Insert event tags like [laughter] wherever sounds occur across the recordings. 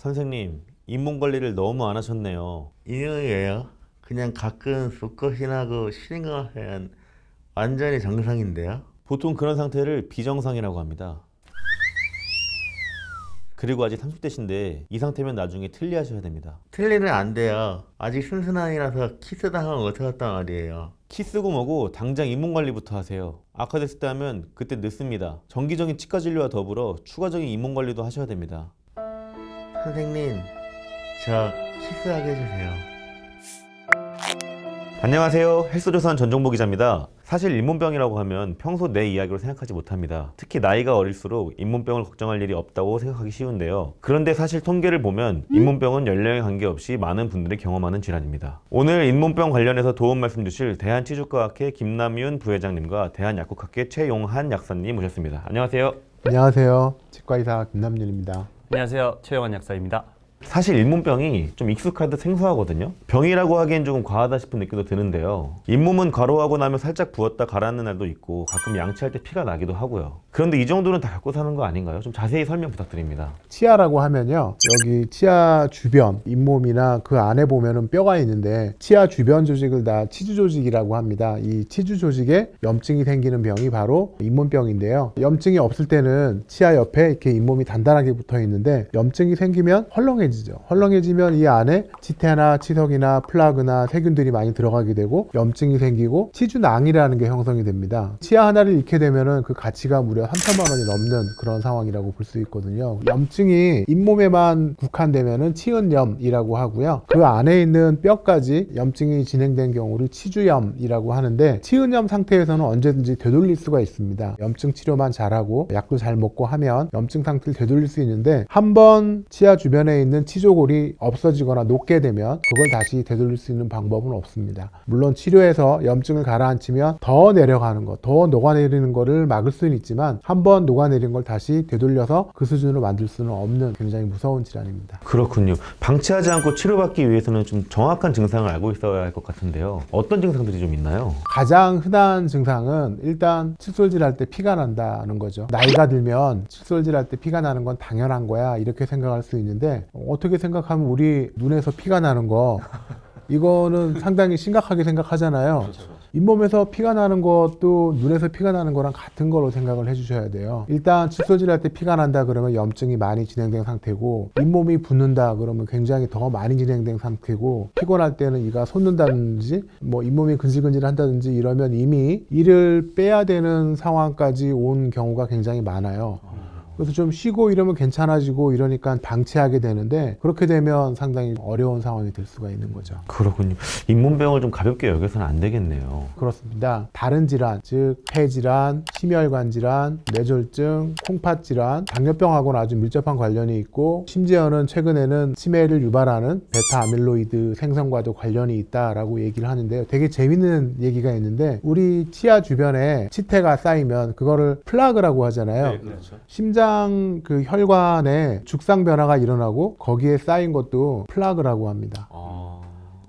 선생님, 잇몸 관리를 너무 안 하셨네요. 이유예요? 그냥 가끔 붓것이 나고 쉬는 거 하면 완전히 정상인데요? 보통 그런 상태를 비정상이라고 합니다. 그리고 아직 30대신데 이 상태면 나중에 틀리하셔야 됩니다. 틀리는 안 돼요. 아직 순순한이라서 키스 당하면 어떡했단 말이에요. 키스고 뭐고 당장 잇몸 관리부터 하세요. 악화됐을 때 하면 그때 늦습니다. 정기적인 치과 진료와 더불어 추가적인 잇몸 관리도 하셔야 됩니다. 선생님, 저 키스하게 해주세요. 안녕하세요. 헬스조선 전정보 기자입니다. 사실 잇몸병이라고 하면 평소 내 이야기로 생각하지 못합니다. 특히 나이가 어릴수록 잇몸병을 걱정할 일이 없다고 생각하기 쉬운데요. 그런데 사실 통계를 보면 잇몸병은 연령에 관계없이 많은 분들이 경험하는 질환입니다. 오늘 잇몸병 관련해서 도움 말씀 주실 대한치주과학회 김남윤 부회장님과 대한약국학회 최용한 약사님 모셨습니다. 안녕하세요. 안녕하세요. 치과의사 김남윤입니다. 안녕하세요. 최영환 약사입니다. 사실 잇몸병이 좀 익숙하듯 생소하거든요. 병이라고 하기엔 조금 과하다 싶은 느낌도 드는데요. 잇몸은 과로하고 나면 살짝 부었다 가라앉는 날도 있고 가끔 양치할 때 피가 나기도 하고요. 그런데 이 정도는 다 겪고 사는 거 아닌가요? 좀 자세히 설명 부탁드립니다. 치아라고 하면요. 여기 치아 주변, 잇몸이나 그 안에 보면은 뼈가 있는데 치아 주변 조직을 다 치주 조직이라고 합니다. 이 치주 조직에 염증이 생기는 병이 바로 잇몸병인데요. 염증이 없을 때는 치아 옆에 이렇게 잇몸이 단단하게 붙어 있는데 염증이 생기면 헐렁해 지죠. 헐렁해지면 이 안에 치태나 치석이나 플라그나 세균들이 많이 들어가게 되고 염증이 생기고 치주낭이라는 게 형성이 됩니다. 치아 하나를 잃게 되면은 그 가치가 무려 3천만 원이 넘는 그런 상황이라고 볼 수 있거든요. 염증이 잇몸에만 국한되면은 치은염이라고 하고요. 그 안에 있는 뼈까지 염증이 진행된 경우를 치주염이라고 하는데 치은염 상태에서는 언제든지 되돌릴 수가 있습니다. 염증 치료만 잘하고 약도 잘 먹고 하면 염증 상태를 되돌릴 수 있는데 한번 치아 주변에 있는 치조골이 없어지거나 녹게 되면 그걸 다시 되돌릴 수 있는 방법은 없습니다. 물론 치료해서 염증을 가라앉히면 더 내려가는 것, 더 녹아내리는 것을 막을 수는 있지만 한번 녹아내린 걸 다시 되돌려서 그 수준으로 만들 수는 없는 굉장히 무서운 질환입니다. 그렇군요. 방치하지 않고 치료받기 위해서는 좀 정확한 증상을 알고 있어야 할 것 같은데요. 어떤 증상들이 좀 있나요? 가장 흔한 증상은 일단 칫솔질 할 때 피가 난다는 거죠. 나이가 들면 칫솔질 할 때 피가 나는 건 당연한 거야. 이렇게 생각할 수 있는데 어떻게 생각하면 우리 눈에서 피가 나는 거 이거는 상당히 심각하게 생각하잖아요. 잇몸에서 피가 나는 것도 눈에서 피가 나는 거랑 같은 거로 생각을 해주셔야 돼요. 일단 칫솔질 할 때 피가 난다 그러면 염증이 많이 진행된 상태고 잇몸이 붓는다 그러면 굉장히 더 많이 진행된 상태고 피곤할 때는 이가 솟는다든지 뭐 잇몸이 근질근질 한다든지 이러면 이미 이를 빼야 되는 상황까지 온 경우가 굉장히 많아요. 그래서 좀 쉬고 이러면 괜찮아지고 이러니까 방치하게 되는데 그렇게 되면 상당히 어려운 상황이 될 수가 있는 거죠. 그렇군요. 잇몸병을 좀 가볍게 여겨서는 안 되겠네요. 그렇습니다. 다른 질환, 즉 폐질환, 심혈관 질환, 뇌졸중, 콩팥 질환, 당뇨병하고는 아주 밀접한 관련이 있고 심지어는 최근에는 치매를 유발하는 베타 아밀로이드 생성과도 관련이 있다라고 얘기를 하는데요. 되게 재밌는 얘기가 있는데 우리 치아 주변에 치태가 쌓이면 그거를 플라그라고 하잖아요. 그렇죠. 심장 그 혈관에 죽상 변화가 일어나고 거기에 쌓인 것도 플라그라고 합니다. 아...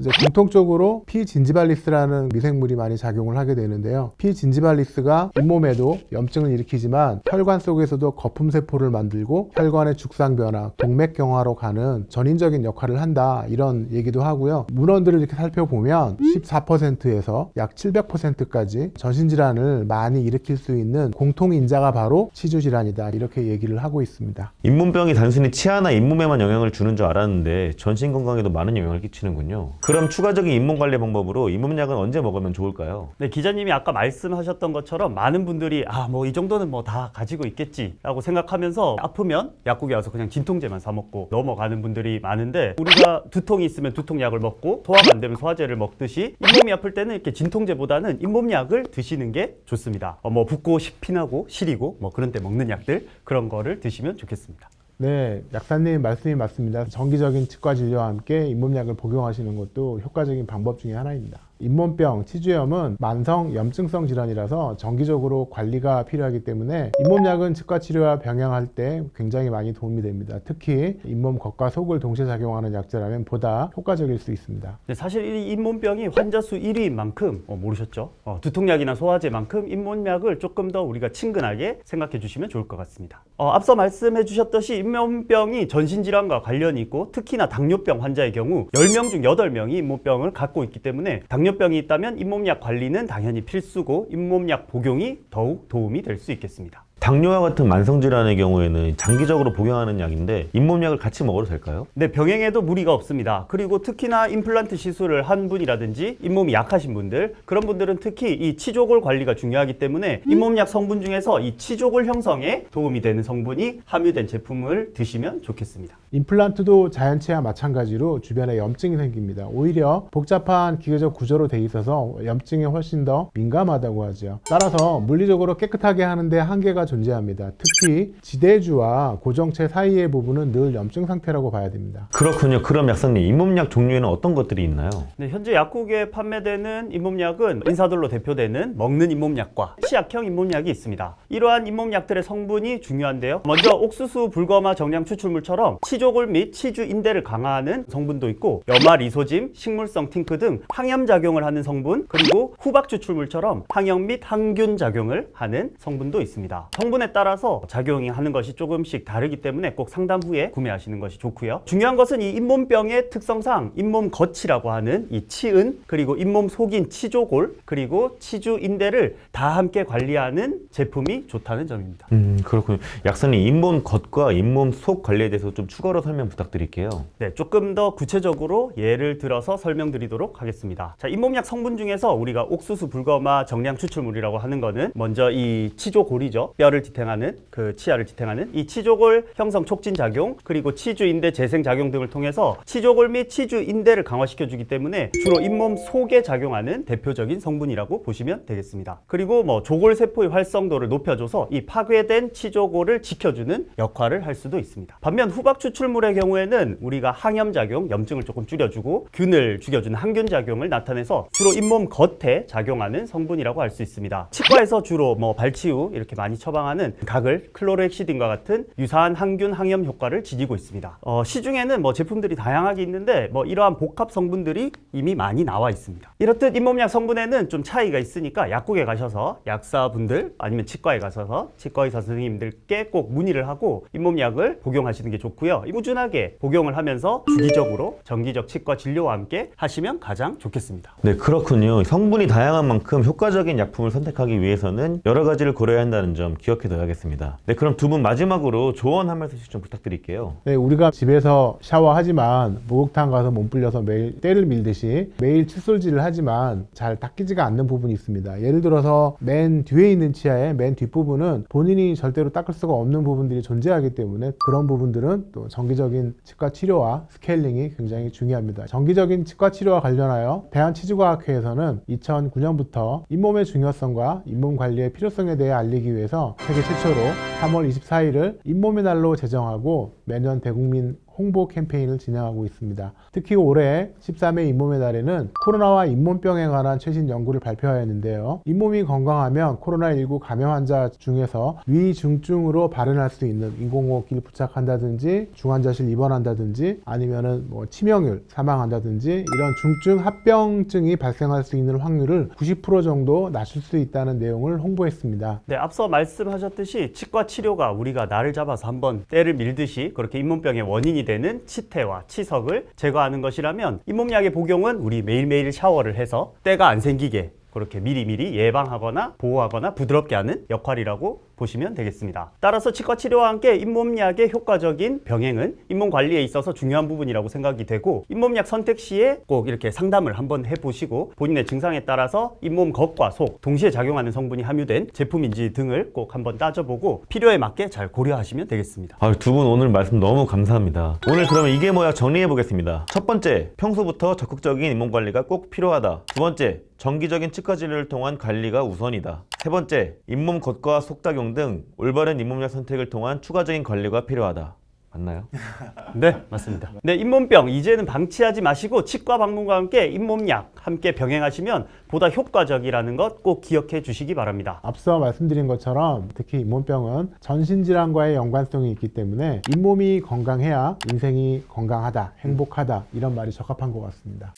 이제 공통적으로 피진지발리스라는 미생물이 많이 작용을 하게 되는데요. 피진지발리스가 잇몸에도 염증을 일으키지만 혈관 속에서도 거품 세포를 만들고 혈관의 죽상 변화, 동맥 경화로 가는 전인적인 역할을 한다 이런 얘기도 하고요. 문헌들을 이렇게 살펴보면 14%에서 약 700%까지 전신 질환을 많이 일으킬 수 있는 공통 인자가 바로 치주 질환이다 이렇게 얘기를 하고 있습니다. 잇몸병이 단순히 치아나 잇몸에만 영향을 주는 줄 알았는데 전신 건강에도 많은 영향을 끼치는군요. 그럼 추가적인 잇몸 관리 방법으로 잇몸약은 언제 먹으면 좋을까요? 네, 기자님이 아까 말씀하셨던 것처럼 많은 분들이 아, 뭐 이 정도는 뭐 다 가지고 있겠지라고 생각하면서 아프면 약국에 와서 그냥 진통제만 사 먹고 넘어가는 분들이 많은데 우리가 두통이 있으면 두통약을 먹고 소화가 안 되면 소화제를 먹듯이 잇몸이 아플 때는 이렇게 진통제보다는 잇몸약을 드시는 게 좋습니다. 어, 뭐 붓고 시피나고 시리고 뭐 그런 때 먹는 약들 그런 거를 드시면 좋겠습니다. 네, 약사님 말씀이 맞습니다. 정기적인 치과 진료와 함께 잇몸약을 복용하시는 것도 효과적인 방법 중에 하나입니다. 잇몸병, 치주염은 만성 염증성 질환이라서 정기적으로 관리가 필요하기 때문에 잇몸약은 치과 치료와 병행할 때 굉장히 많이 도움이 됩니다. 특히 잇몸 겉과 속을 동시에 작용하는 약제라면 보다 효과적일 수 있습니다. 근데 사실 이 잇몸병이 환자 수 1위인 만큼 어, 모르셨죠? 어, 두통약이나 소화제만큼 잇몸약을 조금 더 우리가 친근하게 생각해 주시면 좋을 것 같습니다. 어, 앞서 말씀해 주셨듯이 잇몸병이 전신 질환과 관련이 있고 특히나 당뇨병 환자의 경우 10명 중 8명이 잇몸병을 갖고 있기 때문에 당뇨 병이 있다면 잇몸약 관리는 당연히 필수고 잇몸약 복용이 더욱 도움이 될 수 있겠습니다. 당뇨와 같은 만성 질환의 경우에는 장기적으로 복용하는 약인데 잇몸약을 같이 먹어도 될까요? 네, 병행에도 무리가 없습니다. 그리고 특히나 임플란트 시술을 한 분이라든지 잇몸이 약하신 분들, 그런 분들은 특히 이 치조골 관리가 중요하기 때문에 잇몸약 성분 중에서 이 치조골 형성에 도움이 되는 성분이 함유된 제품을 드시면 좋겠습니다. 임플란트도 자연치와 마찬가지로 주변에 염증이 생깁니다. 오히려 복잡한 기계적 구조로 돼 있어서 염증에 훨씬 더 민감하다고 하죠. 따라서 물리적으로 깨끗하게 하는데 한계가 존재합니다. 특히 지대주와 고정체 사이의 부분은 늘 염증 상태라고 봐야 됩니다. 그렇군요. 그럼 약사님, 잇몸약 종류에는 어떤 것들이 있나요? 네, 현재 약국에 판매되는 잇몸약은 인사들로 대표되는 먹는 잇몸약과 치약형 잇몸약이 있습니다. 이러한 잇몸약들의 성분이 중요한데요. 먼저 옥수수 불검화 정량 추출물처럼 치 조골 및 치주 인대를 강화하는 성분도 있고 염화 리소짐, 식물성 팅크 등 항염 작용을 하는 성분 그리고 후박 추출물처럼 항염 및 항균 작용을 하는 성분도 있습니다. 성분에 따라서 작용이 하는 것이 조금씩 다르기 때문에 꼭 상담 후에 구매하시는 것이 좋고요. 중요한 것은 이 잇몸병의 특성상 잇몸 겉이라고 하는 이 치은 그리고 잇몸 속인 치조골 그리고 치주 인대를 다 함께 관리하는 제품이 좋다는 점입니다. 음, 그렇군요. 약사님, 잇몸 겉과 잇몸 속 관리에 대해서 좀 추가 로 설명 부탁드릴게요. 네, 조금 더 구체적으로 예를 들어서 설명드리도록 하겠습니다. 자, 잇몸약 성분 중에서 우리가 옥수수 불검화 정량 추출물이라고 하는 거는 먼저 이 치조골이죠. 뼈를 지탱하는 그 치아를 지탱하는 이 치조골 형성 촉진 작용 그리고 치주 인대 재생 작용 등을 통해서 치조골 및 치주 인대를 강화시켜 주기 때문에 주로 잇몸 속에 작용하는 대표적인 성분이라고 보시면 되겠습니다. 그리고 뭐 조골 세포의 활성도를 높여줘서 이 파괴된 치조골을 지켜주는 역할을 할 수도 있습니다. 반면 후박 추출 물의 경우에는 우리가 항염 작용, 염증을 조금 줄여주고 균을 죽여주는 항균 작용을 나타내서 주로 잇몸 겉에 작용하는 성분이라고 할수 있습니다. 치과에서 주로 뭐 발치후 이렇게 많이 처방하는 각을 클로렉시딘과 같은 유사한 항균 항염 효과를 지니고 있습니다. 어, 시중에는 뭐 제품들이 다양하게 있는데 뭐 이러한 복합 성분들이 이미 많이 나와 있습니다. 이렇듯 잇몸약 성분에는 좀 차이가 있으니까 약국에 가셔서 약사분들 아니면 치과에 가셔서 치과 의사 선생님들께 꼭 문의를 하고 잇몸약을 복용하시는 게 좋고요. 꾸준하게 복용을 하면서 주기적으로 정기적 치과 진료와 함께 하시면 가장 좋겠습니다. 네, 그렇군요. 성분이 다양한 만큼 효과적인 약품을 선택하기 위해서는 여러 가지를 고려해야 한다는 점 기억해 둬야겠습니다. 네, 그럼 두 분 마지막으로 조언 한 말씀씩 좀 부탁드릴게요. 네, 우리가 집에서 샤워하지만 목욕탕 가서 몸 불려서 매일 때를 밀듯이 매일 칫솔질을 하지만 잘 닦이지가 않는 부분이 있습니다. 예를 들어서 맨 뒤에 있는 치아의 맨 뒷부분은 본인이 절대로 닦을 수가 없는 부분들이 존재하기 때문에 그런 부분들은 또 정 기적인 치과 치료와 스케일링이 굉장히 중요합니다. 정기적인 치과 치료와 관련하여 대한치주과학회에서는 2009년부터 잇몸의 중요성과 잇몸 관리의 필요성에 대해 알리기 위해서 세계 최초로 3월 24일을 잇몸의 날로 제정하고 매년 대국민 홍보 캠페인을 진행하고 있습니다. 특히 올해 13회 잇몸의 달에는 코로나와 잇몸병에 관한 최신 연구를 발표하였는데요. 잇몸이 건강하면 코로나19 감염 환자 중에서 위중증으로 발현할 수 있는 인공호흡기를 부착한다든지 중환자실 입원한다든지 아니면은 뭐 치명률 사망한다든지 이런 중증 합병증이 발생할 수 있는 확률을 90% 정도 낮출 수 있다는 내용을 홍보했습니다. 네, 앞서 말씀하셨듯이 치과 치료가 우리가 나를 잡아서 한번 때를 밀듯이 그렇게 잇몸병의 원인이 되는 치태와 치석을 제거하는 것이라면 잇몸약의 복용은 우리 매일매일 샤워를 해서 때가 안 생기게 그렇게 미리미리 예방하거나 보호하거나 부드럽게 하는 역할이라고 보시면 되겠습니다. 따라서 치과 치료와 함께 잇몸약의 효과적인 병행은 잇몸 관리에 있어서 중요한 부분이라고 생각이 되고 잇몸약 선택 시에 꼭 이렇게 상담을 한번 해보시고 본인의 증상에 따라서 잇몸 겉과 속 동시에 작용하는 성분이 함유된 제품인지 등을 꼭 한번 따져보고 필요에 맞게 잘 고려하시면 되겠습니다. 아, 두 분 오늘 말씀 너무 감사합니다. 오늘 그러면 이게 뭐야 정리해 보겠습니다. 첫 번째, 평소부터 적극적인 잇몸 관리가 꼭 필요하다. 두 번째, 정기적인 치과 진료를 통한 관리가 우선이다. 세 번째, 잇몸 겉과 속 작용 등 올바른 잇몸약 선택을 통한 추가적인 관리가 필요하다. 맞나요? [laughs] 네, 맞습니다. 네, 잇몸병 이제는 방치하지 마시고 치과 방문과 함께 잇몸약 함께 병행하시면 보다 효과적이라는 것 꼭 기억해 주시기 바랍니다. 앞서 말씀드린 것처럼 특히 잇몸병은 전신 질환과의 연관성이 있기 때문에 잇몸이 건강해야 인생이 건강하다, 행복하다 이런 말이 적합한 것 같습니다.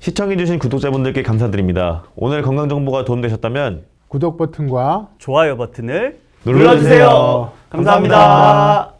시청해주신 구독자분들께 감사드립니다. 오늘 건강 정보가 도움되셨다면 구독 버튼과 좋아요 버튼을 눌러주세요. 감사합니다.